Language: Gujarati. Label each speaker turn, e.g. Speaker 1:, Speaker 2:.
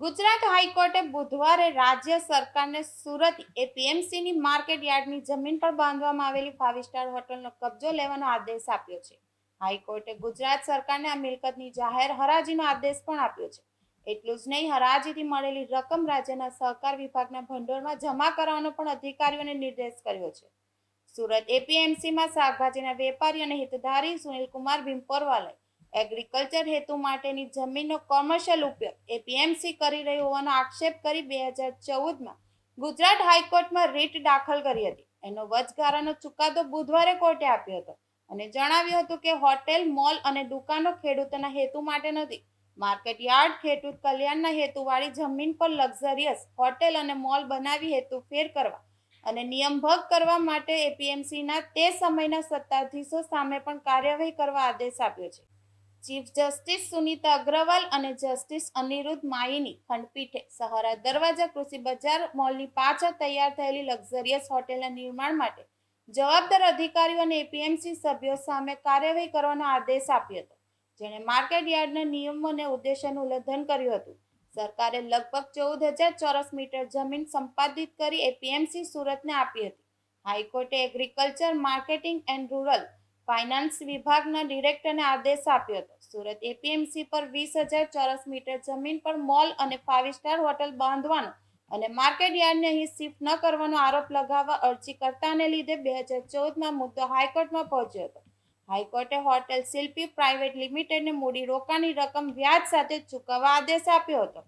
Speaker 1: ગુજરાત હાઈકોર્ટે બુધવારે રાજ્ય સરકારને સુરત એપીએમસીની માર્કેટ યાર્ડની જમીન પર બાંધવામાં આવેલી ફાઇવ સ્ટાર હોટલનો કબજો લેવાનો આદેશ આપ્યો છે. હાઈકોર્ટે ગુજરાત સરકારને આ મિલકતની જાહેર હરાજીનો આદેશ પણ આપ્યો છે. એટલું જ નહીં, હરાજીથી મળેલી રકમ રાજ્યના સહકાર વિભાગના ભંડોળમાં જમા કરવાનો પણ અધિકારીઓને નિર્દેશ કર્યો છે. સુરત એપીએમસીમાં શાકભાજીના વેપારી અને હિતધારી સુનિલકુમાર ભીમપોરવાલાએ એગ્રીકલ્ચર હેતુ માટેની જમીનનો કોમર્શિયલ ઉપયોગ એપીએમસી કરી રહ્યું હોવાનો આક્ષેપ કરી બે હજાર ચૌદમાં ગુજરાત હાઈકોર્ટમાં રીટ દાખલ કરી હતી. એનો વચગાળાનો ચુકાદો બુધવારે કોર્ટે આપ્યો હતો અને જણાવ્યું હતું કે હોટેલ, મોલ અને દુકાનો ખેડૂતોના હેતુ માટે નથી. માર્કેટ યાર્ડ, ખેડૂત કલ્યાણના હેતુવાળી જમીન પર લક્ઝરિયસ હોટેલ અને મોલ બનાવી હેતુ ફેર કરવા અને નિયમભંગ કરવા માટે એપીએમસીના તે સમયના સત્તાધીશો સામે પણ કાર્યવાહી કરવા આદેશ આપ્યો છે. ચીફ જસ્ટિસ સુનીતા અગ્રવાલ અને જસ્ટિસ અનિરુદ્ધ માઈની ખંડપીઠે સહારા દરવાજા કૃષિ બજાર મોલની પાછળ તૈયાર થયેલી લક્ઝરિયસ હોટેલના નિર્માણ માટે જવાબદાર અધિકારીઓ અને એપીએમસી સભ્યો સામે કાર્યવાહી કરવાનો આદેશ આપ્યો હતો. જેણે માર્કેટ યાર્ડના નિયમો અને ઉદ્દેશોનું ઉલ્લંઘન કર્યું હતું. સરકારે લગભગ ચૌદ હજાર ચોરસ મીટર જમીન સંપાદિત કરી એપીએમસી સુરતને આપી હતી. હાઈકોર્ટે agriculture, marketing and rural finance વિભાગના ડિરેક્ટરને આદેશ આપ્યો હતો. સુરત એપીએમસી પર વીસ હજાર ચોરસ મીટર જમીન પર મોલ અને ફાઇવ સ્ટાર હોટલ બાંધવાનો અને માર્કેટ યાર્ડને અહીં શિફ્ટ ન કરવાનો આરોપ લગાવવા અરજી કરતાને લીધે બે હજાર ચૌદમાં મુદ્દો હાઈકોર્ટમાં પહોંચ્યો હતો. હાઈકોર્ટે હોટેલ શિલ્પી પ્રાઇવેટ લિમિટેડને મૂડી રોકાણની રકમ વ્યાજ સાથે ચૂકવવા આદેશ આપ્યો હતો.